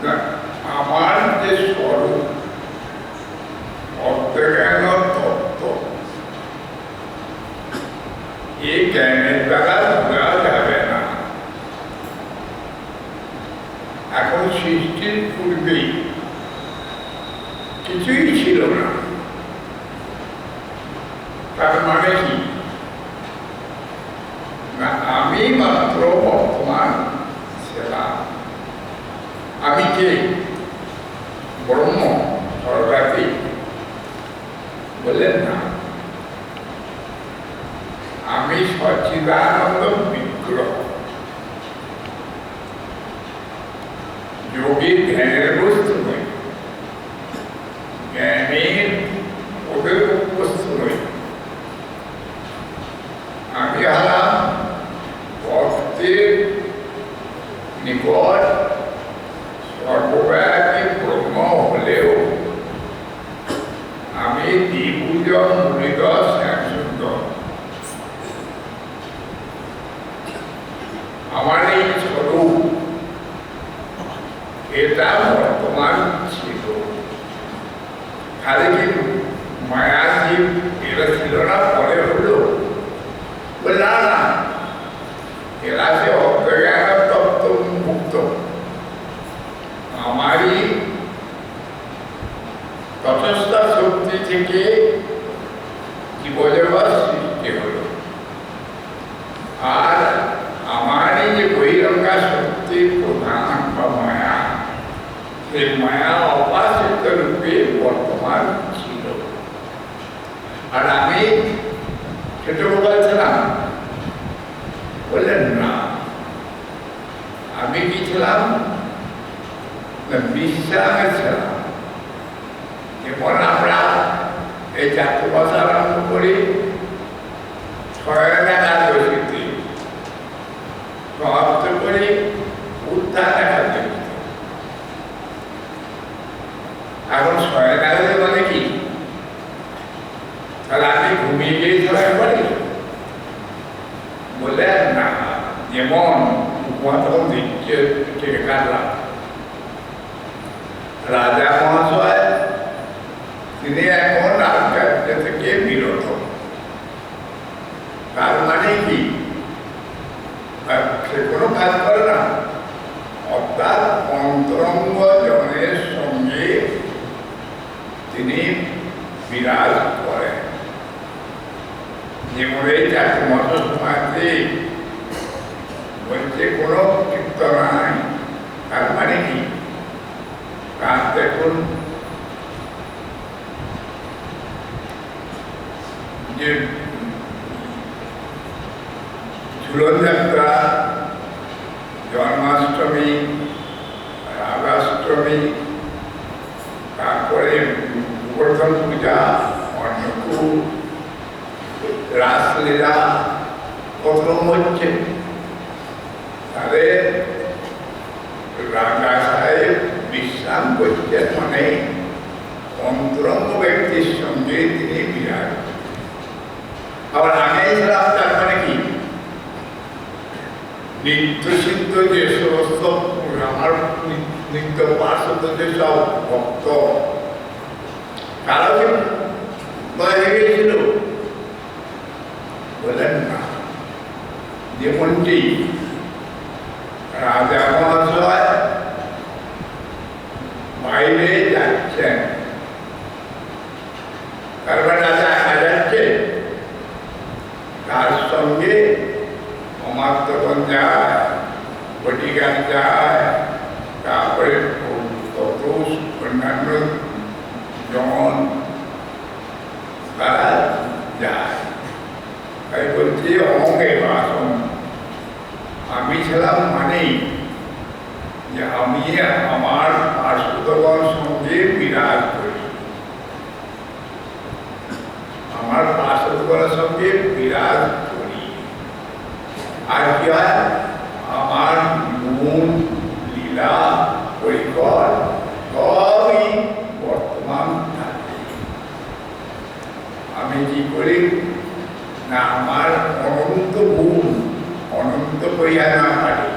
Good. glória కానీ చెట్టు নিত্যসিদ্ধ যে সমস্ত আমার নিত্য পার্শ্ব যে সব ভক্ত তারা হয়ে গেছিল বলেন না যেমনটি রাজা মহাশয় বাইরে যাচ্ছেন তারপর রাজা যাচ্ছে তার সঙ্গে অমাত্যগণ যায় বটিগান যায় তারপরে কত অন্যান্য জন তারা যায় তাই বলছি অঙ্গে বাসন আমি ছিলাম মানেই যে আমি আমার পার্শ্বদগণ সঙ্গে বিরাজ করি আমার পার্শ্বদগণের সঙ্গে বিরাজ করি আর কি হয়? আমার গুণ লীলা পরিকর সবই বর্তমান থাকে। আমি কি করি? না, আমার অনন্ত গুণ, অনন্ত করিয়া না পারি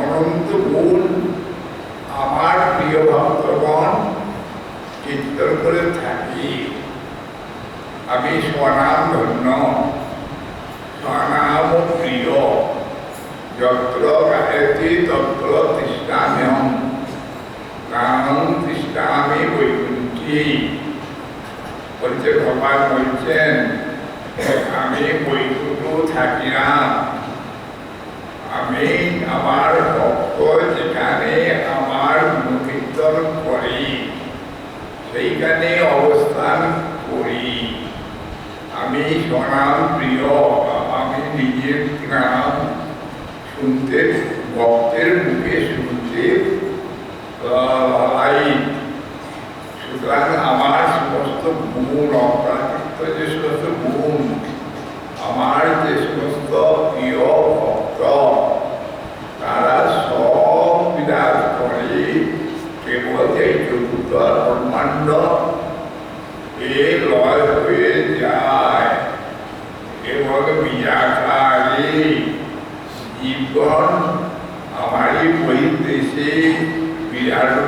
অনন্ত গুণ আমার প্রিয় ভক্তগণ কীর্তন করে থাকি। আমি স্বনাম ধন্য স্বনাম যত্র গায়ত্রী তত্র তৃষ্ণাম্যহম নাম তৃষ্ণামি বৈকুণ্ঠী বলছে ভগবান বলছেন আমি বৈকুণ্ঠ থাকি না আমি আমার ভক্ত যেখানে আমার কীর্তন করি সেইখানে অবস্থান করি। আমি স্বনাম প্রিয় আমি নিজের নাম শুনতে, ভক্তের মুখে শুনতে লাই সুতরাং আমার সমস্ত গুণ অপ্রাকৃত যে সমস্ত গুণ আমার যে সমস্ত প্রিয় ভক্ত, তারা সব বিরাজ করে কেবল এই চতুর্থ ব্রহ্মাণ্ড। এ লয় হয়ে যায়। এবং বিরাকারে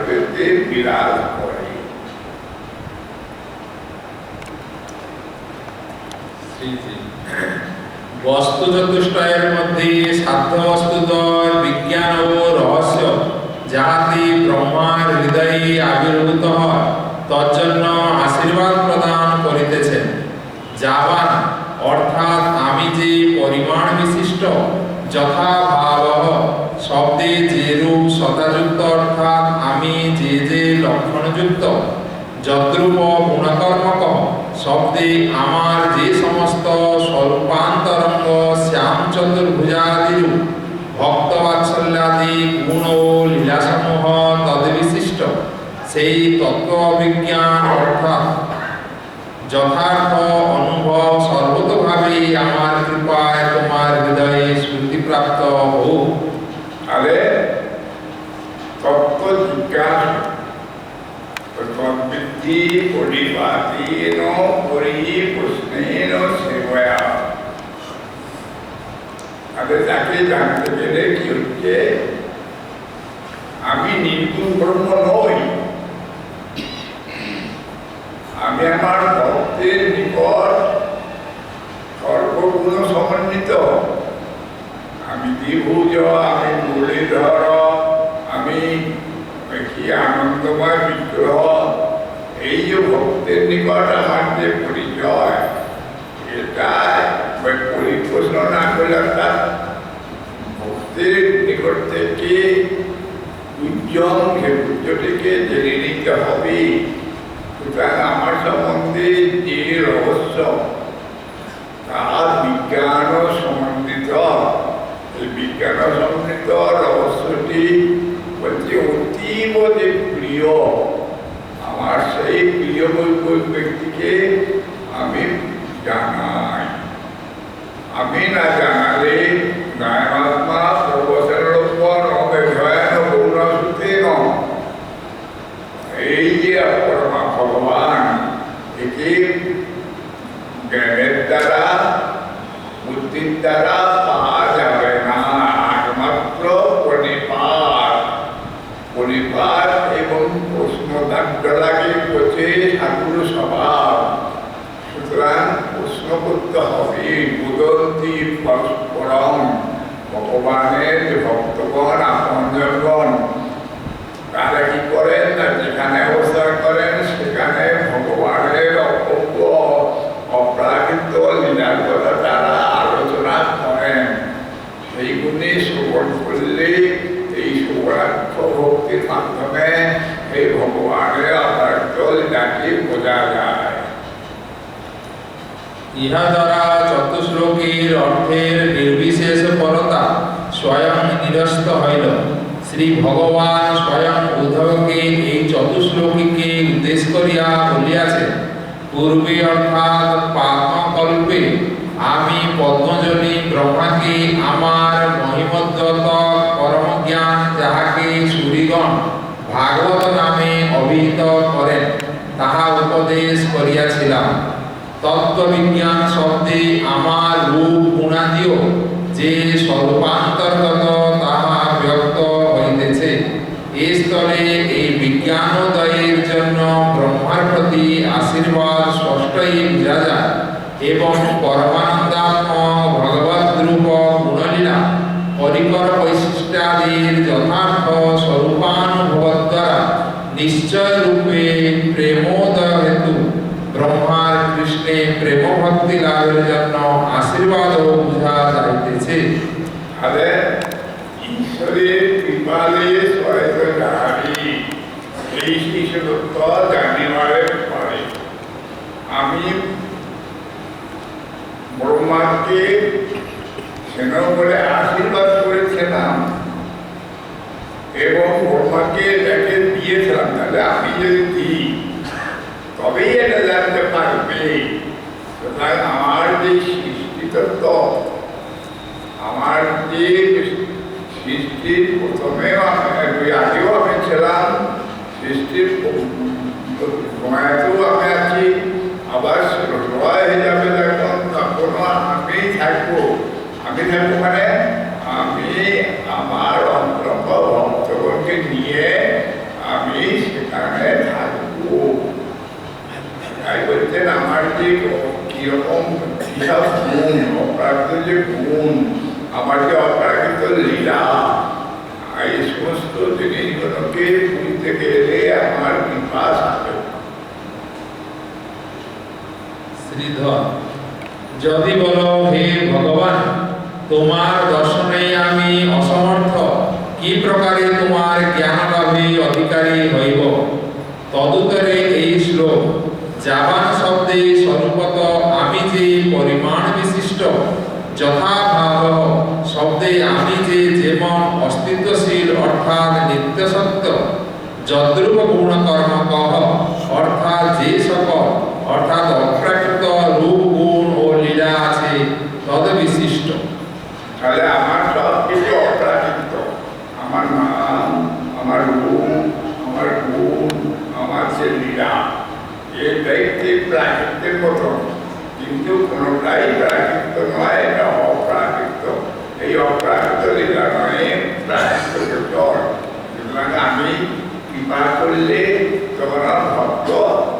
পেতে বিরাজ করে। বস্তু চতুষ্টয়ের মধ্যে সাধ্য বস্তুদ্বয় বিজ্ঞান ও রহস্য যাহাতে ব্রহ্মার হৃদয়ে আবির্ভূত হয়, তজ্জন্য আশীর্বাদ প্রদান করিতেছেন। যাবান যদ্রূপ গুণকর্মক শব্দে আমার যে সমস্ত স্বরূপান্তরঙ্গ শ্যাম চতুর্ভুজাদিরূপ ভক্তবাৎসল্যাদি গুণ ও লীলাসমূহ তদ্বিশিষ্ট সেই তত্ত্ব বিজ্ঞান অর্থাৎ যথার্থ অনুভব সর্বতভাবে আমার কৃপায় তদ্বিদ্ধি পরিপাতেন পরিপুষ্ণেন সেবয়া তাহলে তাকে জানতে ইহা দ্বারা চতুশ্লোকীর অর্থের নির্বিশেষ পরতা স্বয়ং নিরস্ত হইল। শ্রী ভগবান স্বয়ং উদ্ধবকে এই চতুশ্লোকীকে উদ্দেশ্য করিয়া বলিয়াছে, পূর্বে অর্থাৎ পাত্মকল্পে আমি পদ্মজনী ব্রহ্মাকে আমার মহিমদ্যত পরমজ্ঞান যাহাকে সুরিগণ ভাগবত নামে অভিহিত করেন, তাহা উপদেশ করিয়াছিলাম। তত্ত্ববিজ্ঞান শব্দে আমার রূপ গুণাদিও যে স্বরূপান্তর্গত তাহা ব্যক্ত হইতেছে। এ স্থলে এই বিজ্ঞানোদয়ের জন্য ব্রহ্মার প্রতি আশীর্বাদ স্পষ্টই বোঝা এবং পরমানন্দাত্ম ভগবত রূপ গুণলীলা পরিকর বৈশিষ্ট্যাদির যথার্থ স্বরূপানুভব দ্বারা নিশ্চয় রূপে প্রেমোদয় হেতু ব্রহ্মার কৃষ্ণে প্রেম ভক্তি লাভের জন্য আশীর্বাদ বুঝা যাইতেছে তাহলে ঈশ্বরের কৃপালে সহায়ত যাহারি এই শিশুত্ব জানিবারে পারে আমি ব্রহ্মাকে সেন বলে আশীর্বাদ করেছিলাম এবং ব্রহ্মাকে এটাকে দিয়েছিলাম তাহলে আমি যদি দিই তবেই এটা জানতে পারবে সুতরাং আমার যে সৃষ্টিতত্ত্ব আমার যে সৃষ্টির প্রথমে আমি আগেও আমি ছিলাম সৃষ্টির সময়তেও আমি আছি আবার সময় হয়ে যাবে যখন তখনও আমি থাকব আমি থাকব মানে আমি আমার অন্তরঙ্গ ভক্তগণকে নিয়ে আমি সেখানে থাকব তাই বলছেন আমার যে কীরকম কিসব গুণ অপ্রাকৃত যে গুণ আমার যে অপ্রাকৃত লীলা এই সমস্ত জিনিসগুলোকে বুঝতে গেলে আমার বিকাশ হবে শ্রীধর যদি বলো, হে ভগবান, তোমার দর্শনে আমি অসমর্থ, কি প্রকারে তোমার জ্ঞান লাভে অধিকারী হইব? তদুত্তরে এই শ্লোক জাবান শব্দে স্বরূপত আমি যে পরিমাণ বিশিষ্ট, যথাভাব শব্দে আমি যে যেমন অস্তিত্বশীল অর্থাৎ নিত্য সত্য যদ্রূপ গুণ কর্ম কহ, অর্থাৎ যে সকল অর্থাৎ অপ্রাকৃত রূপ, গুণ ও লীলা আছে তদ বিশিষ্ট তাহলে আমার সব কিছু অপ্রাকৃত। আমার নাম আমার রূপ, আমার গুণ, আমার যে লীলা এটাই যে প্রাকৃতের মতো। কিন্তু কোনোটাই প্রাকৃত নয়, এটা অপ্রাকৃত। এই অপ্রাকৃত লীলা নয়, প্রাকৃত জল সুতরাং আমি কৃপা করলে আর ভক্ত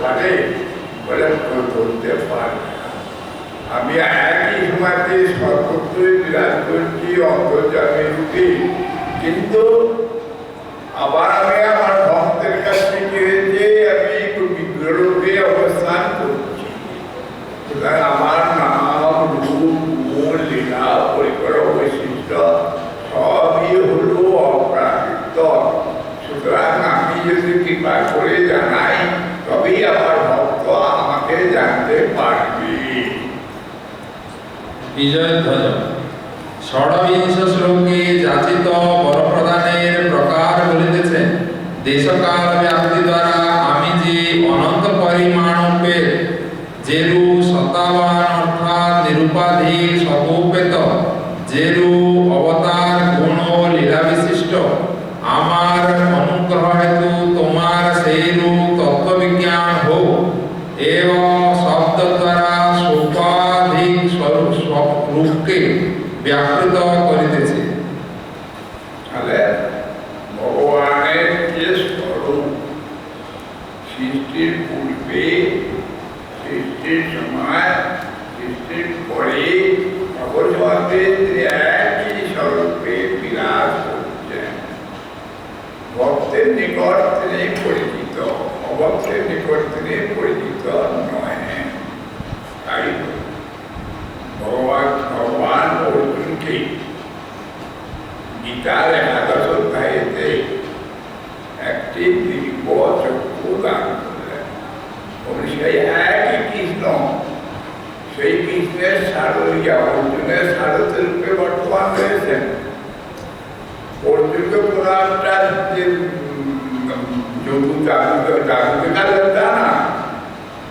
পারে বলে বলতে পারে আমি একই সময়তে সর্বত্রই বিরাজ করছি অন্তর্জামী রুটি কিন্তু আবার আমি আমার বিজয়ধ্বজ ষড়বিংশ শ্লোকে যাচিত বরপ্রদানের প্রকার বলিতেছে দেশকাল ব্যাপ্তি দ্বারা আমি যে অনন্ত পরিমাণরূপে যেরূপ সত্তাবান অর্থাৎ নিরুপাধি সবুপেত যেরূপ অবতার গুণ লীলা বিশিষ্ট আমার অনুগ্রহ হেতু আমি দোয়া তাহলে ভগবানের যে স্মরণ সৃষ্টির পূর্বে, সৃষ্টির সময়, সৃষ্টির পরে অবসরে একই স্বরূপে বিরাজ করছেন ভক্তের নিকট তিনি পরিচিত, অভক্তের নিকট তিনি পরিচিত। গীতার একাদশ অধ্যায়েতে একটি দিব্য চক্ষু দান করলেন উনি সেই একই কৃষ্ণ সেই কৃষ্ণের সারথিয়া অর্জুনের সারথি রূপে বর্তমান রয়েছেন অর্জুনকে কোনো একটা যে যদু জাদু জাদু দেখালেন তা না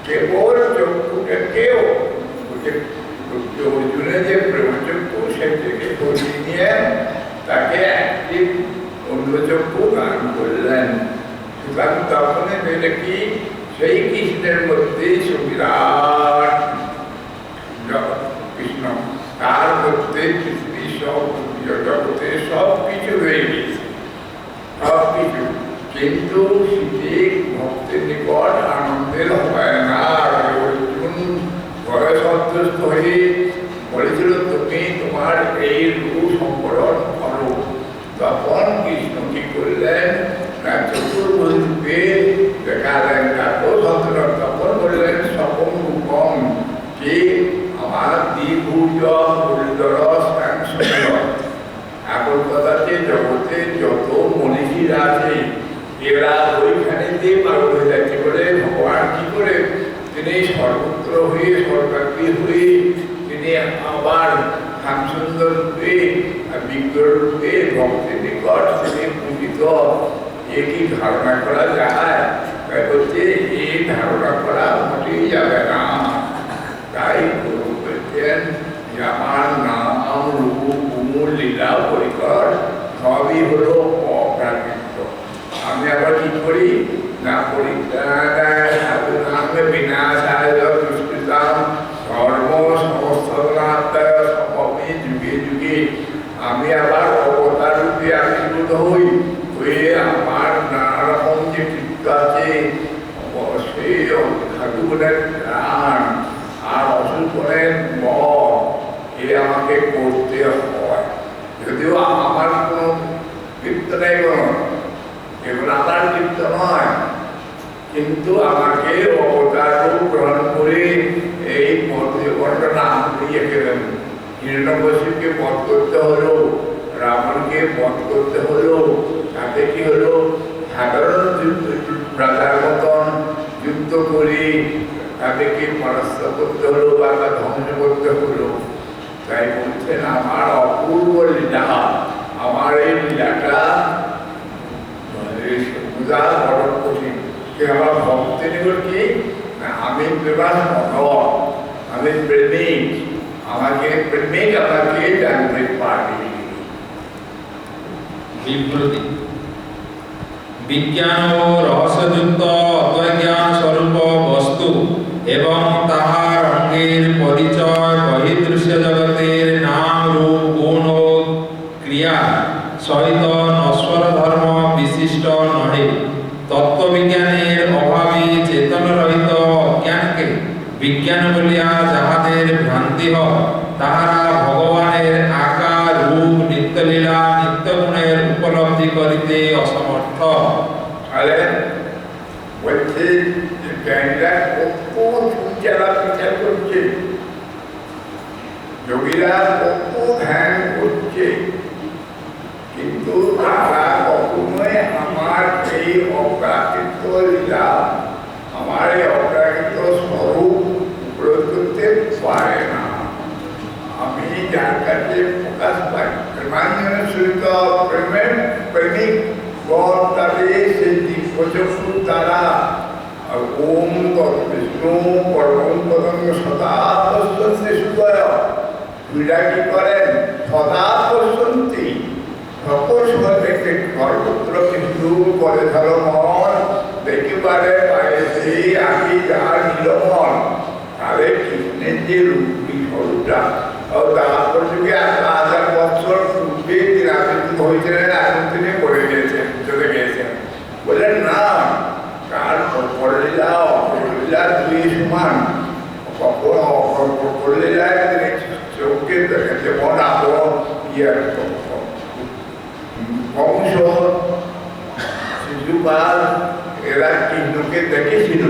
কেবল চক্ষুকে কেউ যে অর্জুনের যে প্রেমচক্ষু সেটিকে সরিয়ে নিয়ে তাকে একটি অন্য চক্ষু দান করলেন সুতরাং তখন কি? সেই কৃষ্ণের মধ্যে সুবিরাট কৃষ্ণ তার মধ্যে পৃথিবী সব জগতে সব কিছু হয়ে গেছে সব কিন্তু সেটি ভক্তের নিকট আনন্দের হয় না। অর্জুন ভয় সন্তুষ্ট হয়ে বলেছিল, তুমি তোমার এই রূপ সম্পরণ করো তখন কৃষ্ণ কি করলেন না চতুর্ভুজরূপে দেখালেন তারপর সন্তুলন তখন বললেন সকম রূপম যে আমার দ্বিভুজ মূলধর স্থান সুন্দর এখন কথা যে জগতে যত মনীষীরা আছে এরা ওইখানে দিয়ে পাগল হয়ে যাচ্ছে বলে ভগবান কি করে তিনি সর্বত্র হয়ে সর্বাগ্রী হয়ে, তিনি আবার শ্যামসুন্দর রূপে বিগ্রহ রূপে ভক্তের নিকট তিনি পূজিত। এ কি ধারণা করা যায়? তাই বলছে এই ধারণা করা মোটেই যাবে না। তাই গুরু বলছেন যে, আমার নাম রূপ কুমুর লীলা পরিকর, সবই হলো অপ্রাকৃত। আমি আবার কি করি? Napoli, uh, uh, uh, uh, uh, uh, uh, uh, আমার নিকট কি? আমি প্রেমাস মত আমি প্রেমিক, আমাকে প্রেমিক আমাকে জানতে পারি বিবৃতি বিজ্ঞান ও রহস্যযুক্ত অজ্ঞান স্বরূপ বস্তু এবং তাহার অঙ্গের পরিচয় বহির্দৃশ্য জগতের নাম, রূপ, গুণ ও ক্রিয়া সহিত তাহারা ভগবানের আকার, রূপ, নিত্যলীলা, নিত্যগুণের উপলব্ধি করিতে অসমর্থ। তাহলে বলছে যে জ্ঞানীরা কত যারা বিচার করছে যোগীরা কত ধ্যান করছে কিন্তু তারা কখনোই আমার এই অপ্রাকৃত লীলা আমার এই অপ্রাকৃত স্বরূপ উপলব্ধি করতে পারে না আমি যার কাছে প্রকাশ পাই প্রেমাঞ্জন সহিত প্রেমের প্রেমিক গণ তাদের সেই দিব্যচক্ষু দ্বারা ওম তৎবিষ্ণু পরম পদম সদা পশ্যন্তি সুদয় পীড়া কি করেন সদা পশ্যন্তি সকল সময় দেখে সর্বত্র কিন্তু করে ধর মন দেখিবারে পায়ে সেই আগে যার নীলমন তাহলে কৃষ্ণের যে রূপী স্বরূপটা কার অপরলীলা অপরলীলা দুই সমান কখন অপরলীলা তিনি চোখকে দেখেন যেমন আবহ ইয়ার কংস শিশুপাল ভক্তেরা কৃষ্ণকে দেখেছিল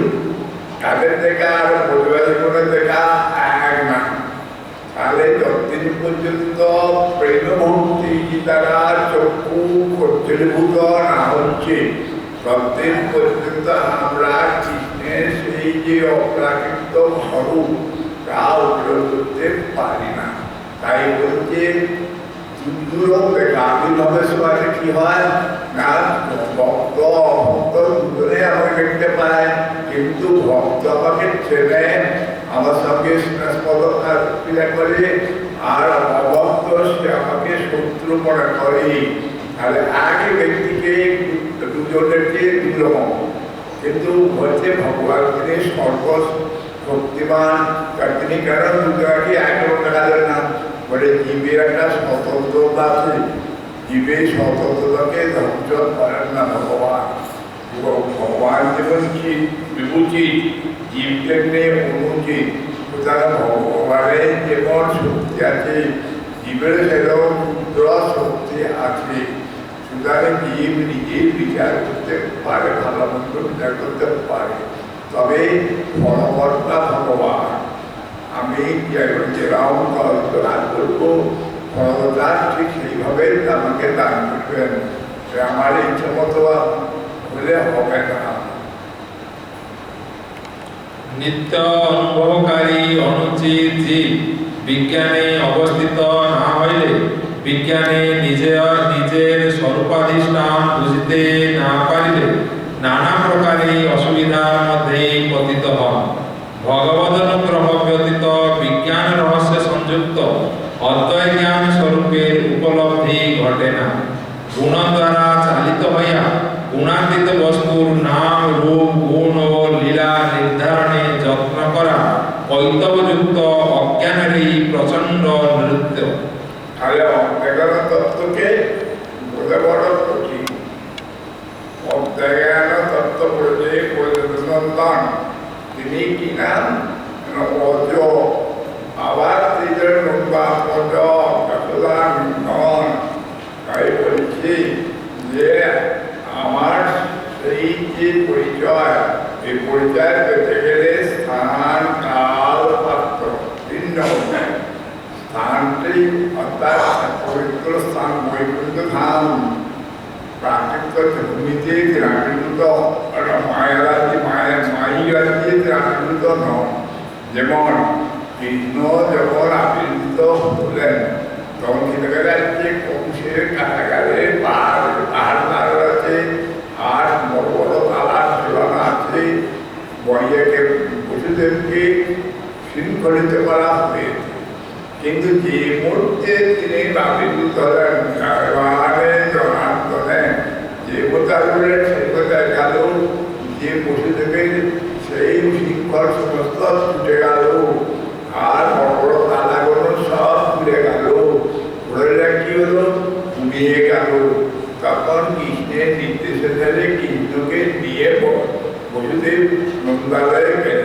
তাদের দেখা আর পরিবার জীবনের দেখা এক না তাহলে যতদিন পর্যন্ত প্রেম ভক্তি দ্বারা চক্ষু কর্তৃভূত না হচ্ছে ততদিন পর্যন্ত আমরা কৃষ্ণের সেই যে অপ্রাকৃত স্বরূপ তা উপলব্ধ করতে পারি না তাই বলছে দেখা আবির্ভাবের সময় কি হয় না ভক্ত অভক্ত দুজনে আমাকে দেখতে পায় কিন্তু ভক্ত আমাকে ছেড়ে, আমার সঙ্গে স্নেহস্পদ ক্রিয়া করে আর অভক্ত সে আমাকে শত্রু মনে করে তাহলে আগে ব্যক্তিকে দুজনেরকে দুর্লভ কিন্তু হচ্ছে ভগবান তিনি সর্ব শক্তিমান আর তিনি কেন দুজনকে একরকম দেখা যায় না? বলে জীবের একটা স্বতন্ত্রতা আছে। জীবের স্বতন্ত্রতাকে ধ্বংস করেন না ভগবান। ভগবান যেমন কি বিভূচিত জীবদের নিয়ে অনুচিত। সুতরাং ভগবানের যেমন শক্তি আছে জীবের সেরকম ক্ষুদ্র শক্তি আছে সুতরাং জীব নিজেই বিচার করতে পারে। ভালো মন্দ বিচার করতে পারে। তবে ফলকর্তা ভগবান আমি যেরকম দান করব ফলদান ঠিক সেইভাবে আমাকে দান করবেন আমার ইচ্ছে মতো হলে হবে না নিত্য অনুভবকারী অনুচিত জীব বিজ্ঞানে অবস্থিত না হইলে বিজ্ঞানে নিজে নিজের স্বরূপাধিষ্ঠান বুঝিতে না পারিলে নানা প্রকারে অসুবিধার মধ্যে পতিত হন। ভগবদ অনুগ্রহ ব্যতীত বিজ্ঞান রহস্যে সংযুক্ত অদ্বয় জ্ঞান স্বরূপের উপলব্ধি ঘটে না। গুণ দ্বারা চালিত হইয়া গুণাতীত বস্তুর নাম রূপ কৈতবযুক্ত অজ্ঞানেরই প্রচণ্ড নৃত্য। তাহলে অজ্ঞান তত্ত্বকে বলে বড় কঠিন। অজ্ঞান তত্ত্ব বলতে নন্দন। তিনি কি নাম? অজ? আবার তিনের নম্বর অজ? কতলা নন্দন তাই বলছি যে আমার সেই যে পরিচয় এই পরিচয় পেতে গেলে স্থান কাল পাত্র ভিন্ন স্থানটি অর্থাৎ পবিত্র স্থান বৈকুণ্ঠ ধাম প্রাকৃত ভূমিতে দ্রাবীভূত মায়া রাজ্যে মায়া মাই রাজ্যে দ্রাবীভূত নয় যেমন কৃষ্ণ যখন আবির্ভূত হলেন তখন কৃতজ্ঞ রাজ্যে কংসের কারাগারে পাহাড় পাহাড় আছে আর বড় বড় তালার ঝোলানো আছে বসুদেবকে শৃঙ্খলিত করা হয়েছে। কিন্তু যে মুহূর্তে তিনি জনার্দনে যে কথা কথা গেল। যে সেই শিক্ষক সমস্ত ছুটে গেল। আর বড় বড় তালাগুলো সব খুলে গেল। ঘোড়াটা কি হলো? ঘুমিয়ে গেল। তখন কৃষ্ণের নির্দেশে ধরে কৃষ্ণকে নিয়ে বসুদেব নন্দালয়ে গেলেন।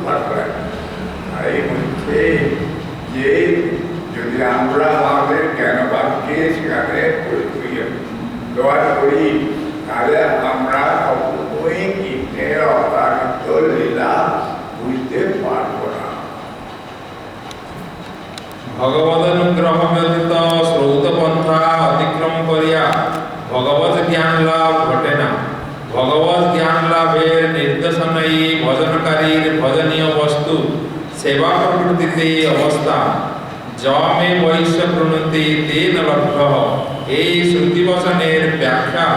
ধরতে পারবেন তাই বলছে যে যদি আমরা আমাদের জ্ঞান বাক্যে সেখানে ব্যবহার করি, তাহলে আমরা কখনোই না ভগবদনুগ্রহ ব্যতীত শ্রৌত পন্থা অতিক্রম করিয়া ভগবত জ্ঞান লাভ ঘটে না ভগবত জ্ঞান লাভের নির্দেশনাই ভজনকারীর ভজনীয় বস্তু সেবা প্রকৃতিতে অবস্থা। যমে বৈশ্য প্রণতি তেন লভ্য এই শ্রুতিবচনের ব্যাখ্যা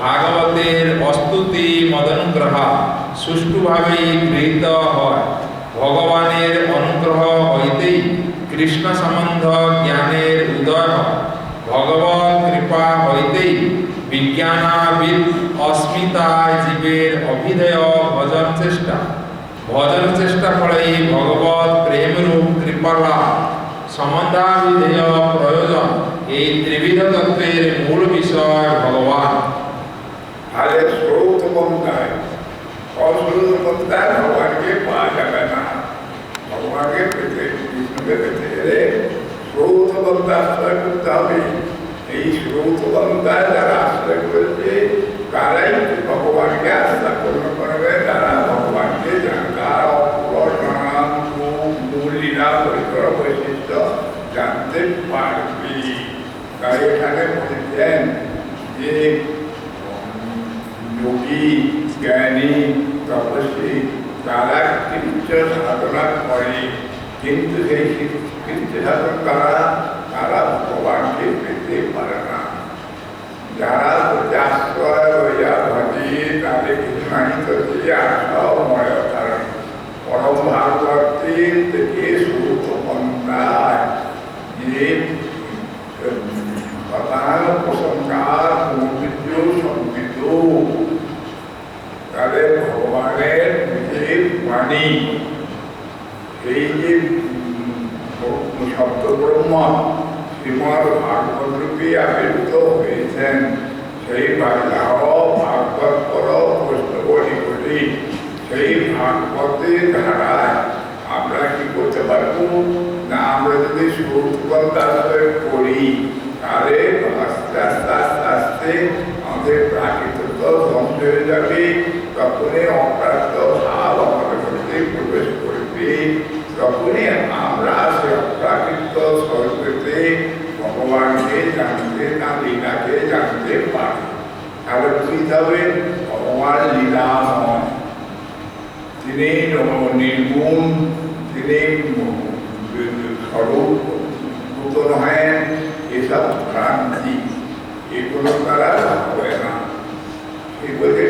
ভাগবতের অস্তুতি মদনুগ্রহা সুষ্ঠুভাবে গৃহীত হয়। ভগবানের অনুগ্রহ হইতেই কৃষ্ণ সম্বন্ধ জ্ঞানের উদয় হয়। ভগবত কৃপা হইতেই বিজ্ঞানাবিদ অস্মিতায় জীবের অভিধেয় ভজন চেষ্টা। ভজন চেষ্টা ফলেই ভগবত প্রেম রূপ কৃপালা সম্বন্ধাবিধেয় প্রয়োজন। এই ত্রিবিধ তত্ত্বের মূল বিষয় ভগবান। তাহলে স্রোত পন্থায় অস্রোত পন্থায় ভগবানকে পাওয়া যাবে না। ভগবানকে পেতে কৃষ্ণকে পেতে গেলে স্রোত পন্থা আশ্রয় করতে হবে। এই স্রোত পন্থায় যারা আশ্রয় করেছে তারাই ভগবানকে আস্থা পূর্ণ করবে তারা ভগবানকে জানবে তারা অপূর্ব নানান রূপ, মূল লীলা পরিকর বৈশিষ্ট্য জানতে পারবে তাই এখানে বলেছেন যে যোগী জ্ঞানী তপস্বী তারা কৃত্য সাধনা করে কিন্তু সেই কৃত্য সাধন তারা তারা ভগবানকে পেতে পারে না যারা প্রত্যাশ্রয় হইয়া ভজি তাদের কিছু নাই তো যে আশাময় কারণ পরম ভাগবতীর থেকে সুত পন্থায় যে প্রধান প্রসঙ্গার মৌর্য সংবিত তাদের ভগবানের নিজের বাণী এই যে শব্দ ব্রহ্ম শ্রীমদ ভাগবত রূপে আবির্ভূত হয়েছেন, সেই ভাগবত পর সেই ভাগবতের ধারায় আমরা কি করতে পারব? না, আমরা যদি সুরুৎপন্দাশ্রয় করি, তাহলে আস্তে আস্তে আস্তে আস্তে আমাদের প্রাকৃতিক ধ্বংস হয়ে যাবে। তখনই অপ্রাপ্ত ভাব আমাদের মধ্যে প্রবেশ করবে তখনই আমরা সে অপ্রাকৃত স্বরূপেতে ভগবানকে জানতে না লীলাকে জানতে পারি। তাহলে বুঝতে হবে ভগবান লীলাময় তিনি নির্গুণ তিনি স্বরূপ ভূত নহেন, এসব ভ্রান্তি। এগুলো তারা হবে না। এগুলোকে